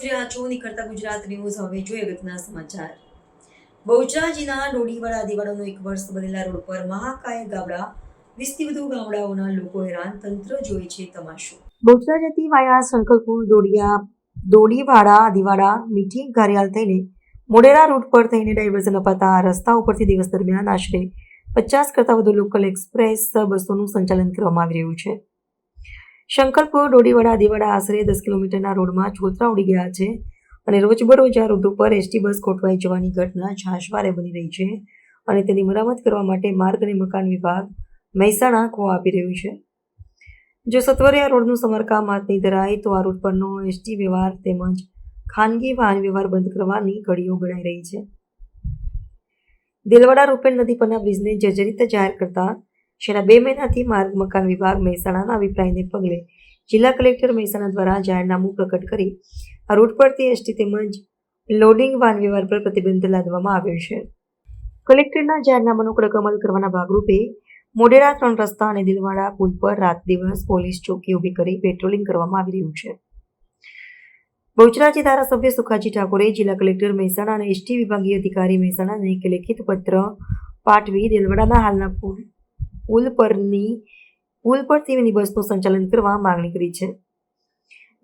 રહ્યા નીકળતા ગુજરાત ન્યૂઝ હવે જોઈએ સમાચાર. બહુચરાજીના ડોડીવાડા દિવાળાનો એક વર્ષ બનેલા રોડ પર મહાકાય ગામડા વીસથી વધુ ગામડાઓના લોકો હેરાન, તંત્ર જોઈ છે તમાશો. બહુચરા વાયા સંકલપુર દોડિયા દોડીવાડા દિવાડા મીઠી ઘરિયાલ થઈને મોડેરા રૂટ પર થઈને ડાયવર્ઝન અપાતા રસ્તા ઉપરથી દિવસ દરમિયાન આશરે પચાસ કરતાં વધુ લોકલ એક્સપ્રેસ બસોનું સંચાલન કરવામાં આવી રહ્યું છે. શંકરપુર, ડોડીવાડા દિવાડા આશરે દસ કિલોમીટરના રોડમાં છોતરા ઉડી ગયા છે અને રોજબરોજ આ રૂટ ઉપર એસટી બસ ખોટવાઈ જવાની ઘટના છાશવારે બની રહી છે અને તેની મરામત કરવા માટે માર્ગ અને મકાન વિભાગ મહેસાણા ખો આપી રહ્યું છે. જો સત્વરે આ રોડનું સમારકામ હાથ નહીં ધરાય તો આ રૂટ પરનો એસટી વ્યવહાર તેમજ ખાનગી વાહન વ્યવહાર બંધ કરવાની ઘડીઓ ગણાઈ રહી છે. દિલવાડા રૂપેણ નદી પરના બ્રિજને જર્જરિત જાહેર કરતા છેલ્લા બે મહિનાથી માર્ગ, મકાન વિભાગ મહેસાણાના અભિપ્રાયને પગલે જિલ્લા કલેક્ટર મહેસાણા દ્વારા જાહેરનામું પ્રકટ કરી આ રૂટ પરથી એસટી તેમજ લોડિંગ વાહન વ્યવહાર પર પ્રતિબંધ લાદવામાં આવ્યો છે. કલેક્ટરના જાહેરનામાનો કડક અમલ કરવાના ભાગરૂપે મોઢેરા ત્રણ રસ્તા અને દિલવાડા પુલ પર રાત દિવસ પોલીસ ચોકી ઊભી કરી પેટ્રોલિંગ કરવામાં આવી રહ્યું છે. બહુચરાજી ધારાસભ્ય સુખાજી ઠાકોરે જિલ્લા કલેક્ટર મહેસાણા અને એસટી વિભાગીય અધિકારી મહેસાણાને એક લેખિત પત્ર પાઠવી દેલવડાના હાલના પુલ પુલ પરની, પુલ પર મિની બસનું સંચાલન કરવા માંગણી કરી છે.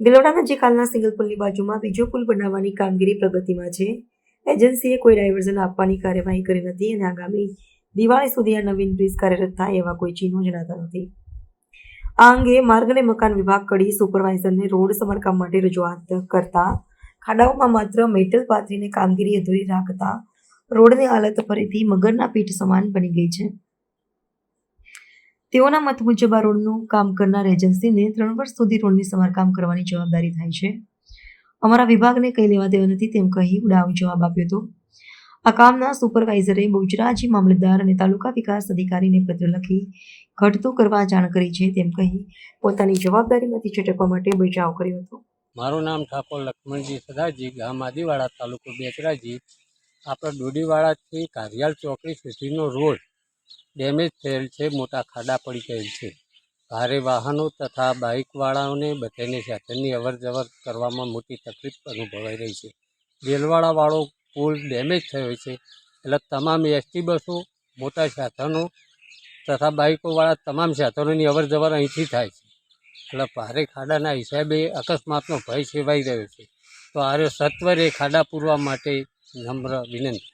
ગિલોડા નજીક હાલના સિંગલ પુલની બાજુમાં બીજો પુલ બનાવવાની કામગીરી પ્રગતિમાં છે. એજન્સીએ કોઈ ડાયવર્ઝન આપવાની કાર્યવાહી કરી નથી અને આગામી દિવાળી સુધી આ નવીન બ્રિજ કાર્યરત થાય એવા કોઈ ચિહ્નો જણાતા નથી. આ અંગે માર્ગ અને મકાન વિભાગ કડી સુપરવાઇઝરને રોડ સમારકામ માટે રજૂઆત કરતા ખાડાઓમાં માત્ર મેટલ પાથરીને કામગીરી અધૂરી રાખતા રોડની હાલત ફરીથી મગરના પીઠ સમાન બની ગઈ છે. તેઓના મત મુજબ આ રોડનું કામ કરનાર એજન્સીને ત્રણ વર્ષ સુધી રોડની સમારકામ કરવાની જવાબદારી થાય છે. અમારા વિભાગને કંઈ લેવા દેવા નથી તેમ કહી ઉડાવ જવાબ આપ્યો હતો. આ કામના સુપરવાઇઝરે બહુચરાજી મામલતદાર અને તાલુકા વિકાસ અધિકારીને પત્ર લખી ઘટતું કરવા જાણ કરી છે તેમ કહી પોતાની જવાબદારીમાંથી છટકવા માટે બચાવ કર્યો હતો. મારું નામ ઠાકોર લક્ષ્મણજી સદાજી, ગામ આદિવાડા, તાલુકો બેચરાજી. આપણા ડોડીવાડાથી કારિયાલ ચોકડી સુધીનો રોડ ડેમેજ થયેલ છે, મોટા ખાડા પડી ગયેલ છે. ભારે વાહનો તથા બાઇકવાળાઓને બધાને સાધનની અવર જવર કરવામાં મોટી તકલીફ અનુભવાઈ રહી છે. રેલવાળાવાળો પુલ ડેમેજ થયો છે, એટલે તમામ એસટી બસો, મોટા સાધનો તથા બાઇકોવાળા તમામ સાધનોની અવર જવર અહીંથી થાય છે. એટલે ભારે ખાડાના હિસાબે અકસ્માતનો ભય સેવાઈ રહ્યો છે. તો આર્યો સત્વરે ખાડા પૂરવા માટે નમ્ર વિનંતી.